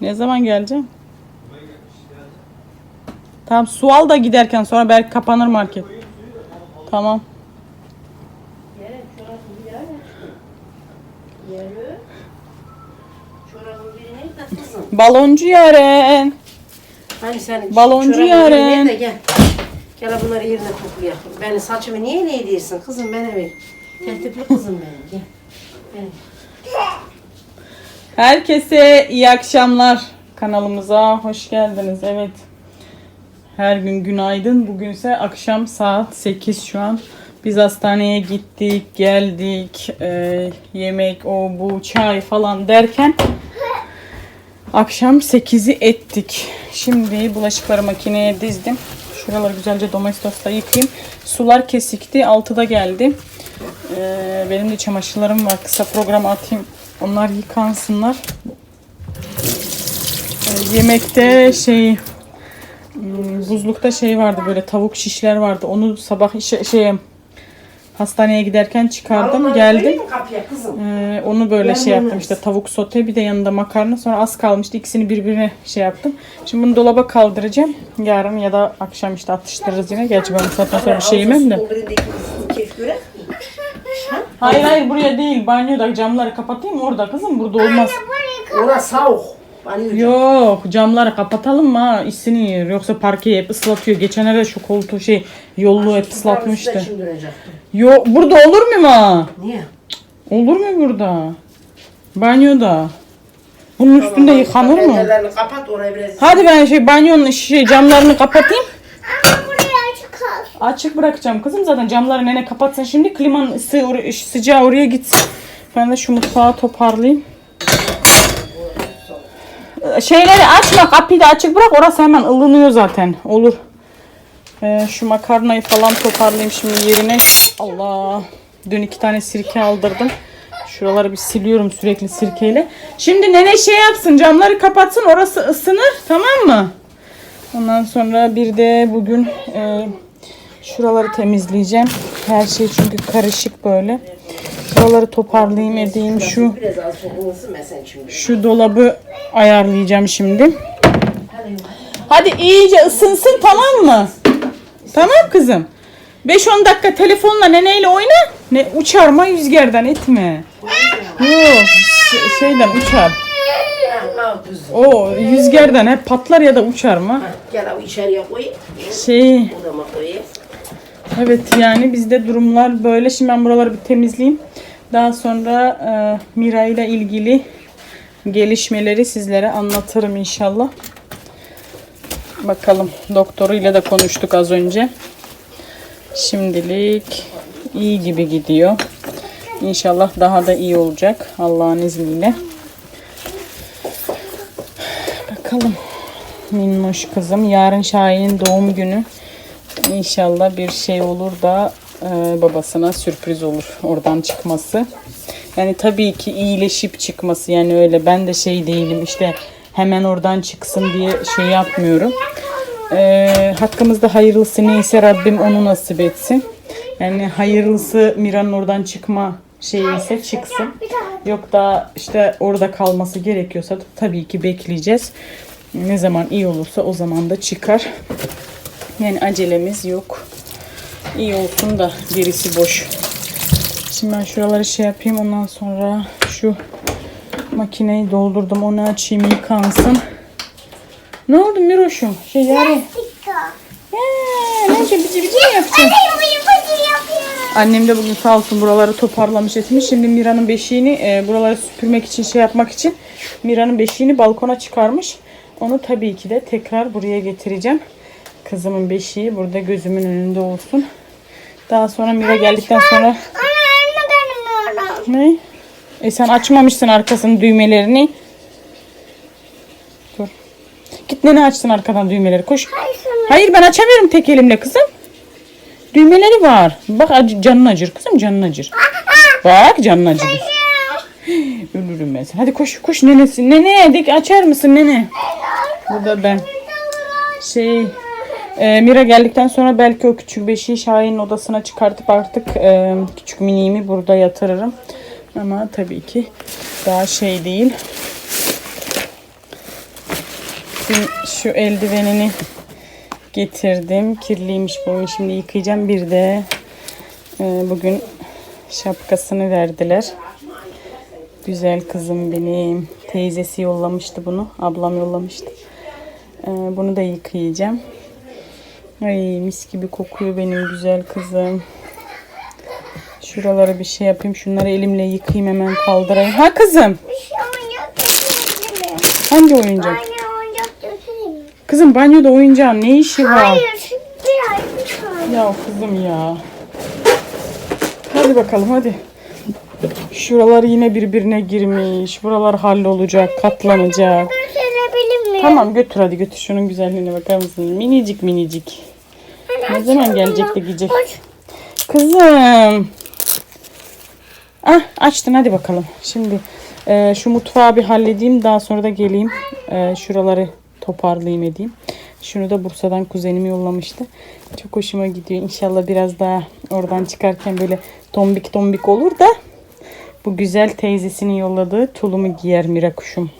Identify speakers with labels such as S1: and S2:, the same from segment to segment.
S1: Ne zaman geleceğim? Tamam su al da giderken sonra belki kapanır market. Tamam. Baloncu Yaren.
S2: Hani sen
S1: Baloncu Yaren.
S2: de Gel. Gel bunları yerine toplayalım. Benim saçımı niye ne ediyorsun kızım bana ver. Tertipli kızım benim gel. Benim.
S1: Herkese iyi akşamlar. Kanalımıza hoş geldiniz. Evet. Her gün günaydın. Bugünse akşam saat 8 şu an. Biz hastaneye gittik, geldik. Ee, yemek, o bu, çay falan derken akşam 8'i ettik. Şimdi bulaşıkları makineye dizdim. Şuraları güzelce domestosla yıkayayım. Sular kesikti. 6'da geldi. Ee, benim de çamaşırlarım var. Kısa program atayım. Onlar yıkansınlar. Ee, yemekte şey hmm, buzlukta şey vardı böyle tavuk şişler vardı. Onu sabah işe, şey hastaneye giderken çıkardım. Geldim. Ee, onu böyle
S2: Ben
S1: şey yaptım işte tavuk sote bir de yanında makarna sonra az kalmıştı ikisini birbirine şey yaptım. Şimdi bunu dolaba kaldıracağım. Yarın ya da akşam işte atıştırırız yine. Gerçi ben saatten sonra bir şey yemem de. Hayır hayır buraya değil banyoda camları kapatayım orada kızım burada olmaz.
S2: Orası soğuk. Banyo
S1: Yok camları kapatalım mı ha işini yer. Yoksa parkeyi hep ıslatıyor. Geçenlerde şu koltuğu şey yolluğu hep ıslatmıştı.
S2: Şimdi dönecektim.
S1: Yok burada olur mu ma?
S2: Niye?
S1: Olur mu burada? Banyoda. Bunun üstünde yıkanır mı?
S2: Pencerelerini kapat oraya biraz.
S1: Hadi ben şey banyonun şey camlarını kapatayım. Açık bırakacağım kızım zaten camları nene kapatsın şimdi klimanın ısı sıcağı oraya gitsin. Ben de şu mutfağı toparlayayım. Şeyleri açma kapıyı da açık bırak orası hemen ılınıyor zaten olur. Ee, şu makarnayı falan toparlayayım şimdi yerine. Allah dün iki tane sirke aldırdım. Şuraları bir siliyorum sürekli sirkeyle. Şimdi nene şey yapsın camları kapatsın orası ısınır tamam mı? Ondan sonra bir de bugün e, şuraları temizleyeceğim. Her şey çünkü karışık böyle. Şuraları toparlayayım edeyim. Şu şu dolabı ayarlayacağım şimdi. Hadi iyice ısınsın tamam mı? Tamam kızım. 5-10 dakika telefonla neneyle oyna. Ne uçarma rüzgardan etme. Yok ş- şeyden uçar. O rüzgardan hep patlar ya da uçar mı?
S2: Gel abi içeriye koy.
S1: Şey. Evet yani bizde durumlar böyle. Şimdi ben buraları bir temizleyeyim. Daha sonra e, Mira ile ilgili gelişmeleri sizlere anlatırım inşallah. Bakalım doktoruyla da konuştuk az önce. Şimdilik iyi gibi gidiyor. İnşallah daha da iyi olacak Allah'ın izniyle. Bakalım. Minnoş kızım. Yarın Şahin'in doğum günü. İnşallah bir şey olur da e, babasına sürpriz olur oradan çıkması. Yani tabii ki iyileşip çıkması yani öyle ben de şey değilim işte hemen oradan çıksın diye şey yapmıyorum. E, hakkımızda hayırlısı neyse Rabbim onu nasip etsin. Yani hayırlısı Mira'nın oradan çıkma şeyi ise çıksın. Yok da işte orada kalması gerekiyorsa tabii ki bekleyeceğiz. Ne zaman iyi olursa o zaman da çıkar. Yani acelemiz yok. İyi olsun da gerisi boş. Şimdi ben şuraları şey yapayım ondan sonra şu makineyi doldurdum onu açayım yıkansın. Ne oldu Miroş'um? Şey yani. Ne bici bici mi yapacaksın? Annem de bugün sağ olsun buraları toparlamış etmiş. Şimdi Mira'nın beşiğini e, buraları süpürmek için şey yapmak için Mira'nın beşiğini balkona çıkarmış. Onu tabii ki de tekrar buraya getireceğim. Kızımın beşiği burada gözümün önünde olsun. Daha sonra Mira geldikten sonra ne? E sen açmamışsın arkasının düğmelerini. Dur. Git nene açsın arkadan düğmeleri koş. Hayır ben açamıyorum tek elimle kızım. Düğmeleri var. Bak canın acır kızım canın acır. Bak canın acır. Ölürüm ben sen. Hadi koş koş nenesi. Nene dik açar mısın nene? Burada ben. Şey e, Mira geldikten sonra belki o küçük beşiği Şahin'in odasına çıkartıp artık e, küçük miniğimi burada yatırırım. Ama tabii ki daha şey değil. Dün şu eldivenini getirdim. Kirliymiş bu. Onu Şimdi yıkayacağım. Bir de e, bugün şapkasını verdiler. Güzel kızım benim. Teyzesi yollamıştı bunu. Ablam yollamıştı. E, bunu da yıkayacağım. Ay mis gibi kokuyor benim güzel kızım. Şuraları bir şey yapayım. Şunları elimle yıkayayım hemen kaldırayım. Ha kızım.
S3: Bir şey?
S1: Hangi oyuncak? Kızım banyoda oyuncağın ne işi var?
S3: Hayır.
S1: Ya kızım ya. Hadi bakalım hadi. Şuralar yine birbirine girmiş. Buralar hallolacak, katlanacak. Tamam götür hadi götür. Şunun güzelliğine bakar mısın? Minicik minicik. Ne zaman gelecek de giyecek?
S3: Hoş.
S1: Kızım. Ah açtın hadi bakalım. Şimdi e, şu mutfağı bir halledeyim. Daha sonra da geleyim. E, şuraları toparlayayım edeyim. Şunu da Bursa'dan kuzenim yollamıştı. Çok hoşuma gidiyor. İnşallah biraz daha oradan çıkarken böyle tombik tombik olur da bu güzel teyzesinin yolladığı tulumu giyer Mira kuşum.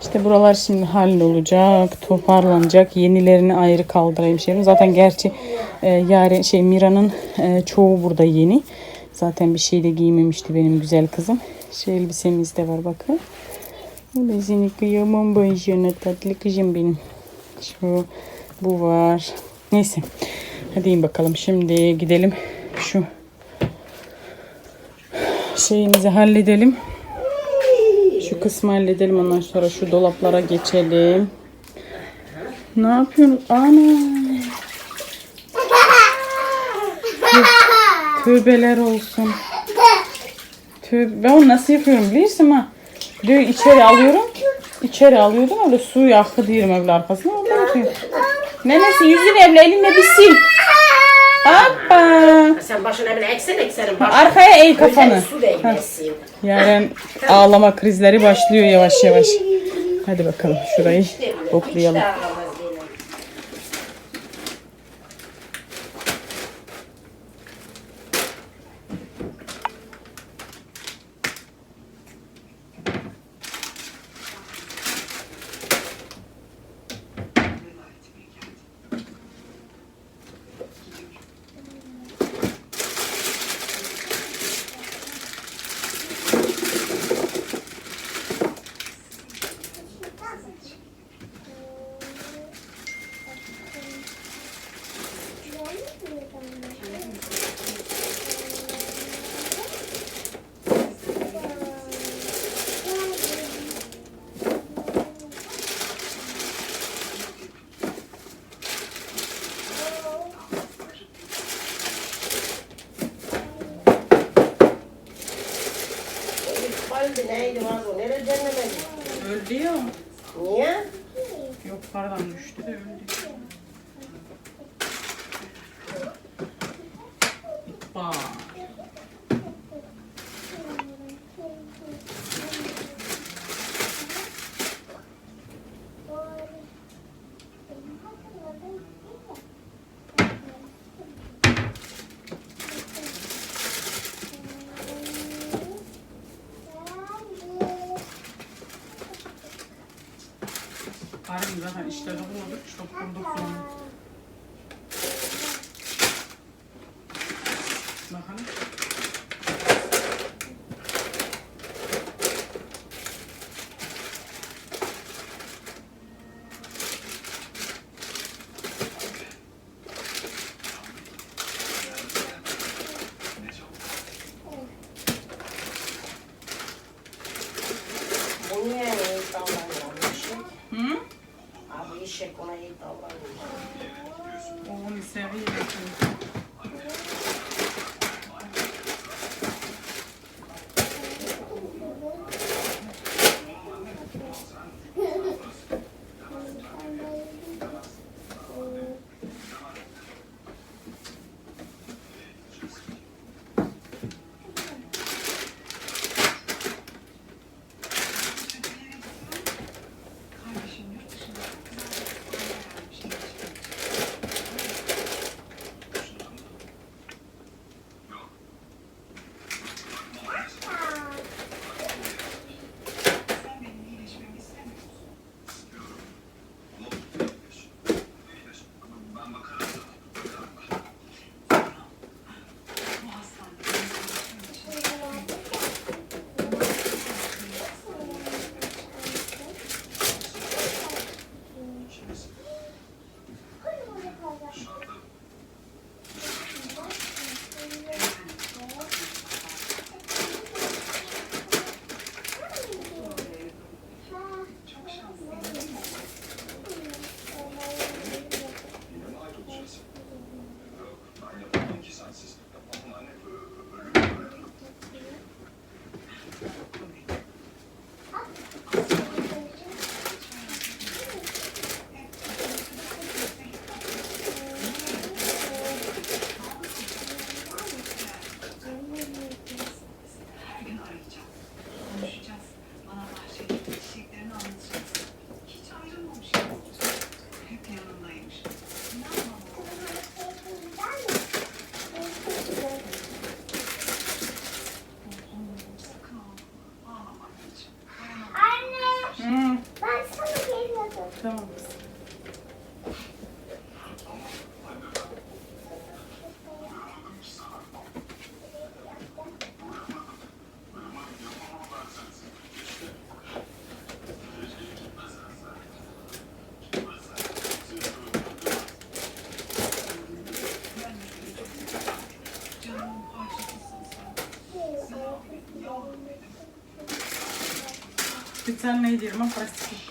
S1: İşte buralar şimdi hallolacak, toparlanacak. Yenilerini ayrı kaldırayım şeyim. Zaten gerçi e, yarın şey Mira'nın e, çoğu burada yeni. Zaten bir şey de giymemişti benim güzel kızım. Şu elbisemiz de var bakın. Ben seni kıyamam başına tatlı kızım benim. Şu bu var. Neyse. Hadi in bakalım. Şimdi gidelim şu şeyimizi halledelim. Şu kısmı halledelim ondan sonra şu dolaplara geçelim. Ne yapıyorsun? Ana. Tö- Tövbeler olsun. Tövbe. Ben onu nasıl yapıyorum biliyorsun ha? Diyor içeri alıyorum. İçeri alıyordum öyle suyu akı diyorum evle arkasına. Öyle yapıyorum. Nenesi yüzünü evle elinle bir sil. Hoppa.
S2: Sen başına bile eksen eksenin başına.
S1: Arkaya eğ kafanı.
S2: Su değmesin.
S1: Yarın ağlama krizleri başlıyor yavaş yavaş. Hadi bakalım şurayı toplayalım.
S2: Kalbi neydi var o? Nereye cennemedi?
S1: Öldü ya.
S2: Niye?
S1: Yok pardon düştü de öldü. Hoppa. Karım zaten işleri bulduk, çok bulduk sonra. Tamam kızım. Специальная дерьмо, прости.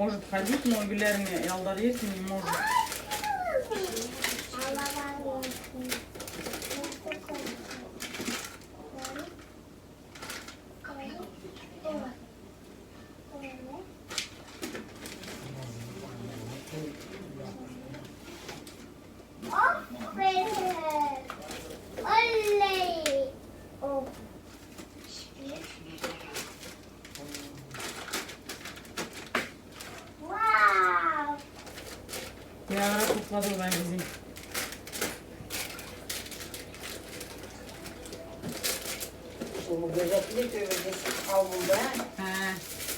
S1: может ходить, но регулярно и алдар не может.
S2: döveceksin havlunda.
S1: He.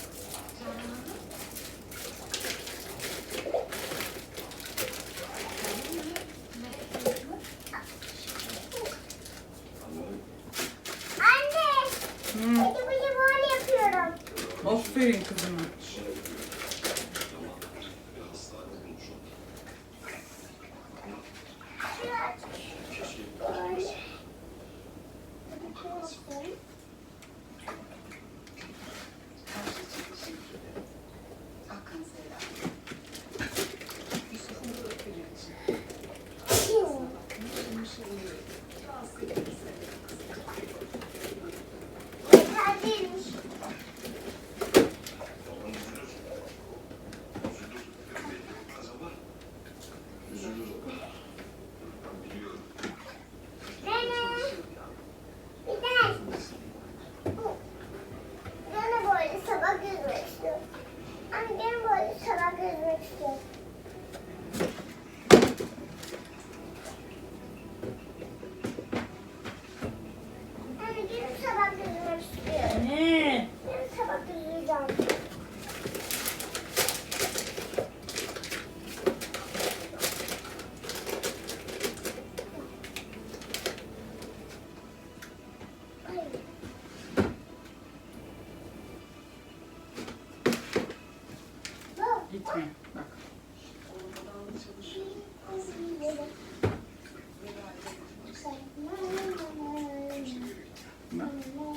S3: Да? Ну,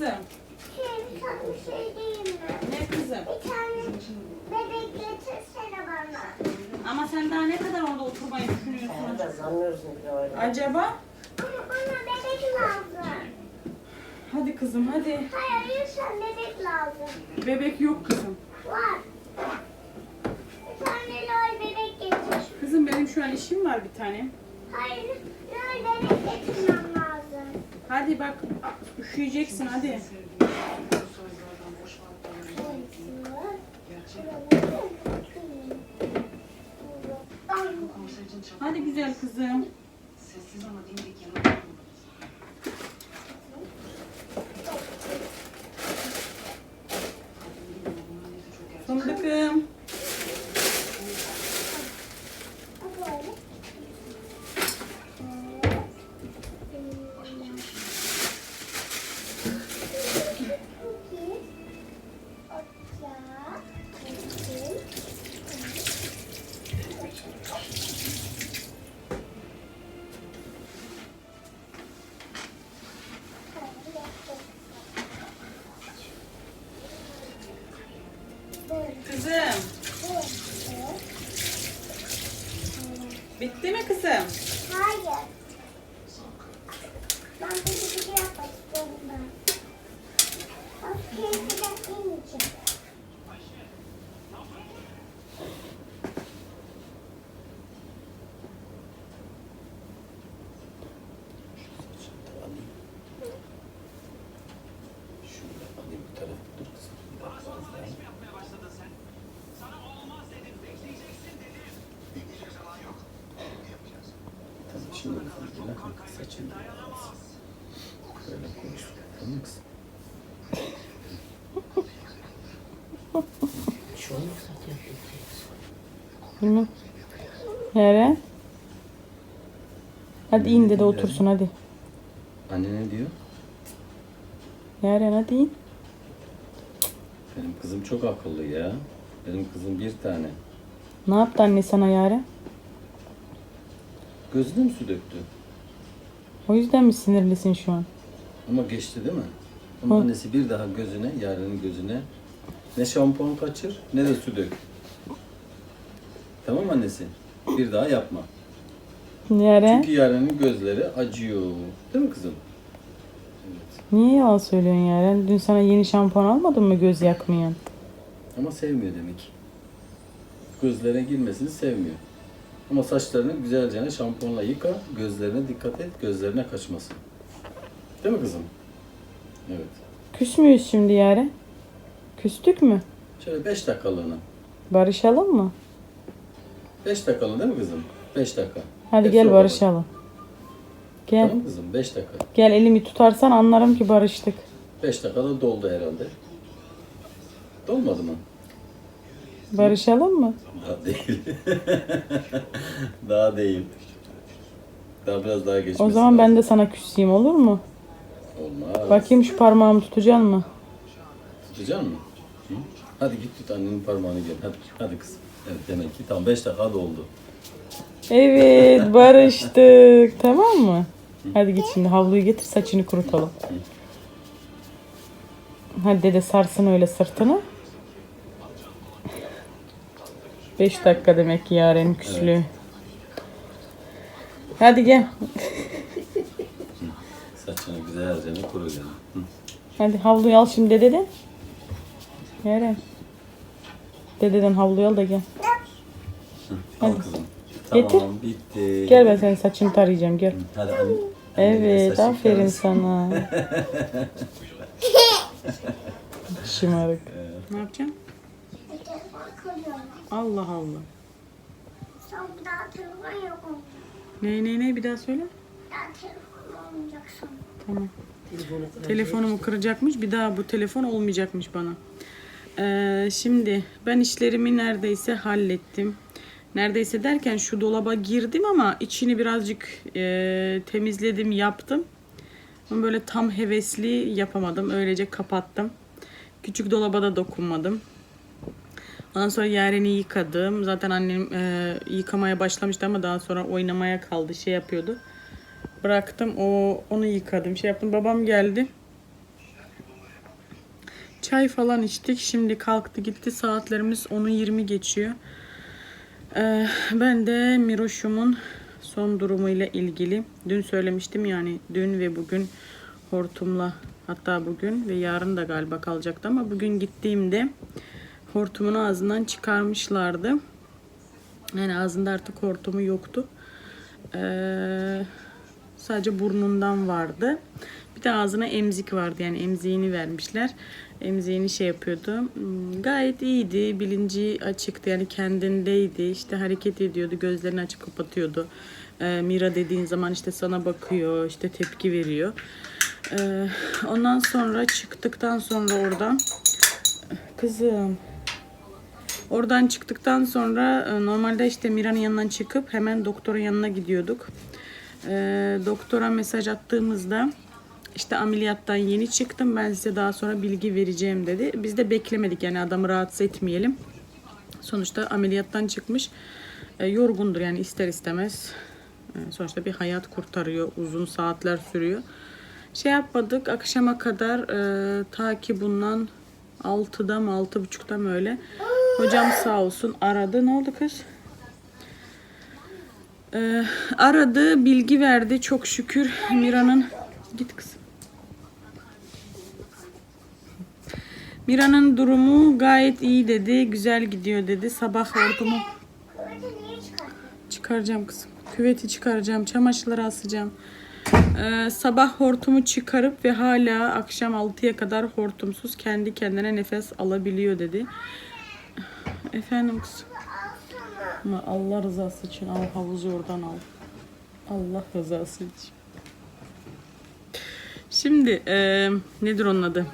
S3: kızım? Şey, şey değil mi?
S1: Ne kızım?
S2: Bir tane bebek getirsene
S1: bana. Ama
S2: sen daha ne kadar orada
S1: oturmayı düşünüyorsun?
S2: Sen de sanıyorsun ki.
S1: Acaba?
S3: Ama bana bebek lazım.
S1: Hadi kızım hadi.
S3: Hayır sen bebek lazım.
S1: Bebek yok kızım.
S3: Var. Bir tane lol bebek getir.
S1: Kızım benim şu an işim var bir tane.
S3: Hayır lol bebek getirmem
S1: Hadi bak üşüyeceksin hadi. Hadi güzel kızım. Fındıkım. Kızım. Bitti mi kızım?
S3: Hayır. Ben bir şey yapmak istiyorum ben. Bak kendine ineceğim.
S4: Şimdi ilgilen saçını Böyle konuş. Tamam mı kızım?
S2: Şu an.
S1: Bilmem. Yere. Hadi in de de otursun hadi.
S4: Anne ne diyor?
S1: Yaren hadi in.
S4: Benim kızım çok akıllı ya. Benim kızım bir tane.
S1: Ne yaptı anne sana Yaren?
S4: Gözüne mi su döktü?
S1: O yüzden mi sinirlisin şu an?
S4: Ama geçti değil mi? Ama
S1: Hı.
S4: annesi bir daha gözüne, Yaren'in gözüne ne şampuan kaçır ne de su dök. Tamam annesi? Bir daha yapma.
S1: Yaren.
S4: Çünkü Yaren'in gözleri acıyor. Değil mi kızım? Evet.
S1: Niye yalan söylüyorsun Yaren? Dün sana yeni şampuan almadın mı göz yakmayan?
S4: Ama sevmiyor demek. Gözlere girmesini sevmiyor. Ama saçlarını güzelce şampuanla yıka, gözlerine dikkat et, gözlerine kaçmasın. Değil mi kızım? Evet.
S1: Küs müyüz şimdi Yaren? Küstük mü?
S4: Şöyle 5 dakikalığına.
S1: Barışalım mı?
S4: 5 dakikalığına değil mi kızım? 5 dakika.
S1: Hadi
S4: Hepsi
S1: gel barışalım. Gel.
S4: Tamam kızım 5 dakika.
S1: Gel elimi tutarsan anlarım ki barıştık.
S4: 5 dakikada doldu herhalde. Dolmadı mı?
S1: Barışalım mı?
S4: Daha değil. daha değil. Daha biraz daha geçmesi
S1: O zaman ben de sana küseyim olur mu?
S4: Olmaz.
S1: Bakayım şu parmağımı tutacaksın mı?
S4: Tutacak mı? Hı? Hadi git tut annenin parmağını gel. Hadi, hadi kızım. Evet demek ki tam 5 dakika doldu.
S1: Evet barıştık tamam mı? Hadi git şimdi havluyu getir saçını kurutalım. Hadi dede sarsın öyle sırtını. 5 dakika demek ki Yaren'in küslüğü. Hadi gel.
S4: Saçını güzelce kuru canım.
S1: Hadi havluyu al şimdi dededen. Yaren. Dededen havluyu al da gel.
S4: Al kızım.
S1: Getir.
S4: Tamam bitti.
S1: Gel ben senin saçını tarayacağım gel.
S4: Hadi anne.
S1: Evet
S4: saçını
S1: aferin sana. Şımarık. Ne yapacaksın? Allah Allah.
S3: Sen bir daha telefon yok mu?
S1: Ne ne ne bir daha söyle.
S3: Bir daha telefon olmayacaksın.
S1: Tamam.
S2: Telefonu
S1: Telefonumu kıracakmış. Bir daha bu telefon olmayacakmış bana. Ee, şimdi ben işlerimi neredeyse hallettim. Neredeyse derken şu dolaba girdim ama içini birazcık e, temizledim, yaptım. Ama böyle tam hevesli yapamadım. Öylece kapattım. Küçük dolaba da dokunmadım. Ondan sonra Yaren'i yıkadım. Zaten annem e, yıkamaya başlamıştı ama daha sonra oynamaya kaldı. Şey yapıyordu. Bıraktım. O onu yıkadım. Şey yaptım. Babam geldi. Çay falan içtik. Şimdi kalktı gitti. Saatlerimiz 10'u 20 geçiyor. Ee, ben de Miroş'umun son durumuyla ilgili. Dün söylemiştim yani dün ve bugün hortumla hatta bugün ve yarın da galiba kalacaktı ama bugün gittiğimde hortumunu ağzından çıkarmışlardı. Yani ağzında artık hortumu yoktu. Ee, sadece burnundan vardı. Bir de ağzına emzik vardı yani emziğini vermişler. Emziğini şey yapıyordu. Hmm, Gayet iyiydi. Bilinci açıktı yani kendindeydi. İşte hareket ediyordu. Gözlerini açıp kapatıyordu. Ee, Mira dediğin zaman işte sana bakıyor. işte tepki veriyor. Ee, ondan sonra çıktıktan sonra oradan kızım Oradan çıktıktan sonra e, normalde işte Mira'nın yanından çıkıp hemen doktorun yanına gidiyorduk. E, doktora mesaj attığımızda işte ameliyattan yeni çıktım ben size daha sonra bilgi vereceğim dedi. Biz de beklemedik yani adamı rahatsız etmeyelim. Sonuçta ameliyattan çıkmış. E, yorgundur yani ister istemez. E, sonuçta bir hayat kurtarıyor. Uzun saatler sürüyor. Şey yapmadık akşama kadar e, ta ki bundan 6'da mı 6.30'da mı öyle. Hocam sağ olsun aradı. Ne oldu kız? Ee, aradı, bilgi verdi. Çok şükür Mira'nın... Git kızım. Mira'nın durumu gayet iyi dedi. Güzel gidiyor dedi. Sabah hortumu çıkaracağım kızım. Küveti çıkaracağım. Çamaşırları asacağım. Ee, sabah hortumu çıkarıp ve hala akşam 6'ya kadar hortumsuz kendi kendine nefes alabiliyor dedi. Efendim kızım. Ama Allah rızası için al havuzu oradan al. Allah rızası için. Şimdi e, nedir onun adı?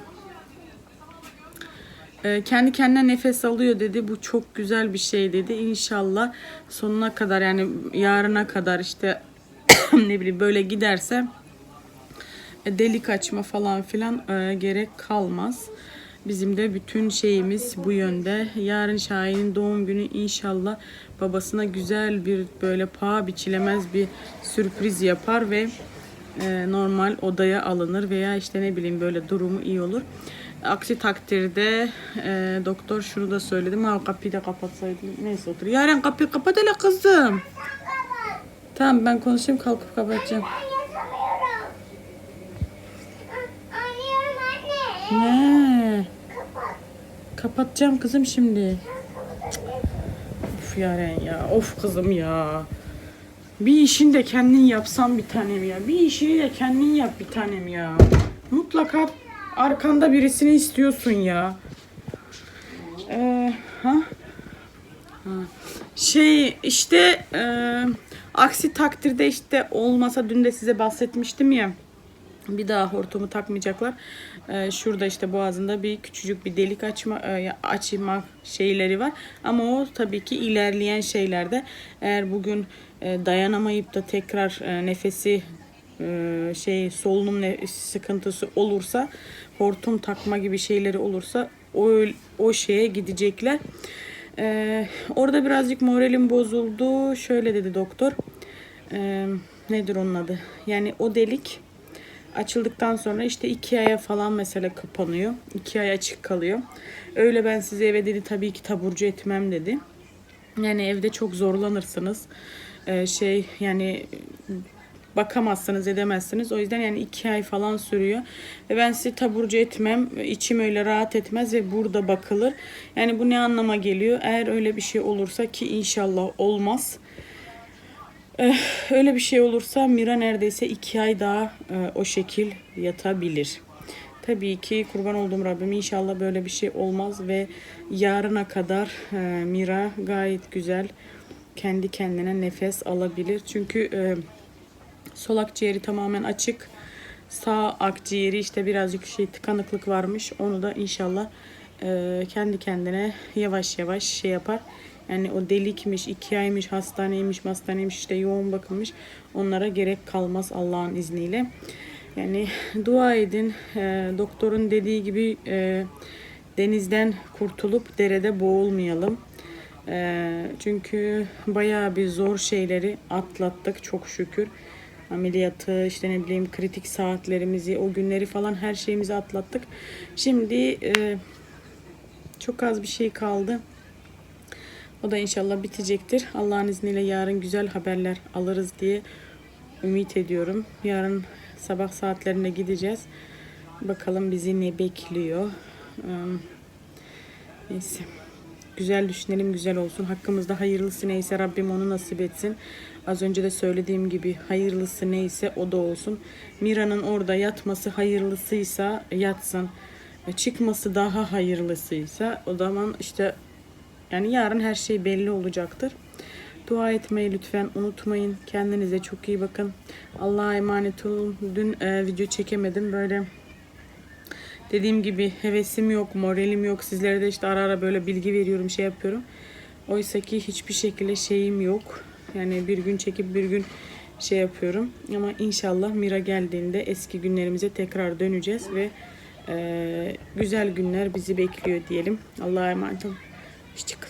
S1: E, kendi kendine nefes alıyor dedi. Bu çok güzel bir şey dedi. İnşallah sonuna kadar yani yarına kadar işte ne bileyim böyle giderse e, delik açma falan filan e, gerek kalmaz. Bizim de bütün şeyimiz bu yönde. Yarın Şahin'in doğum günü inşallah babasına güzel bir böyle paha biçilemez bir sürpriz yapar ve e, normal odaya alınır veya işte ne bileyim böyle durumu iyi olur. Aksi takdirde e, doktor şunu da söyledim. Ha kapıyı da kapatsaydım. Neyse otur. Yaren kapıyı kapat hele kızım. Tamam ben konuşayım kalkıp kapatacağım. Ne? Kapatacağım kızım şimdi. Of Yaren ya. Of kızım ya. Bir işini de kendin yapsan bir tanem ya. Bir işini de kendin yap bir tanem ya. Mutlaka arkanda birisini istiyorsun ya. Ee, ha? Ha. Şey işte e, aksi takdirde işte olmasa dün de size bahsetmiştim ya. Bir daha hortumu takmayacaklar. Ee, şurada işte boğazında bir küçücük bir delik açma e, açma şeyleri var. Ama o tabii ki ilerleyen şeylerde eğer bugün e, dayanamayıp da tekrar e, nefesi e, şey solunum ne- sıkıntısı olursa hortum takma gibi şeyleri olursa o o şeye gidecekler. Ee, orada birazcık moralim bozuldu. Şöyle dedi doktor. Ee, nedir onun adı? Yani o delik açıldıktan sonra işte iki aya falan mesela kapanıyor. iki ay açık kalıyor. Öyle ben sizi eve dedi tabii ki taburcu etmem dedi. Yani evde çok zorlanırsınız. Ee, şey yani bakamazsınız edemezsiniz. O yüzden yani iki ay falan sürüyor. Ve ben sizi taburcu etmem. içim öyle rahat etmez ve burada bakılır. Yani bu ne anlama geliyor? Eğer öyle bir şey olursa ki inşallah olmaz. Eh, öyle bir şey olursa Mira neredeyse iki ay daha e, o şekil yatabilir. Tabii ki kurban olduğum Rabbim inşallah böyle bir şey olmaz ve yarına kadar e, Mira gayet güzel kendi kendine nefes alabilir. Çünkü sol akciğeri tamamen açık. Sağ akciğeri işte birazcık şey tıkanıklık varmış. Onu da inşallah kendi kendine yavaş yavaş şey yapar. Yani o delikmiş, iki aymış, hastaneymiş, hastaneymiş, işte yoğun bakılmış. Onlara gerek kalmaz Allah'ın izniyle. Yani dua edin. E, doktorun dediği gibi e, denizden kurtulup derede boğulmayalım. E, çünkü bayağı bir zor şeyleri atlattık çok şükür. Ameliyatı, işte ne bileyim kritik saatlerimizi, o günleri falan her şeyimizi atlattık. Şimdi e, çok az bir şey kaldı. O da inşallah bitecektir. Allah'ın izniyle yarın güzel haberler alırız diye ümit ediyorum. Yarın sabah saatlerinde gideceğiz. Bakalım bizi ne bekliyor. Neyse. Güzel düşünelim, güzel olsun. Hakkımızda hayırlısı neyse Rabbim onu nasip etsin. Az önce de söylediğim gibi hayırlısı neyse o da olsun. Mira'nın orada yatması hayırlısıysa yatsın. E, Çıkması daha hayırlısıysa o zaman işte yani yarın her şey belli olacaktır. Dua etmeyi lütfen unutmayın. Kendinize çok iyi bakın. Allah'a emanet olun. Dün e, video çekemedim. Böyle Dediğim gibi hevesim yok, moralim yok. Sizlere de işte ara ara böyle bilgi veriyorum, şey yapıyorum. Oysa ki hiçbir şekilde şeyim yok. Yani bir gün çekip bir gün şey yapıyorum. Ama inşallah Mira geldiğinde eski günlerimize tekrar döneceğiz ve eee, güzel günler bizi bekliyor diyelim. Allah'a emanet olun. Кустик.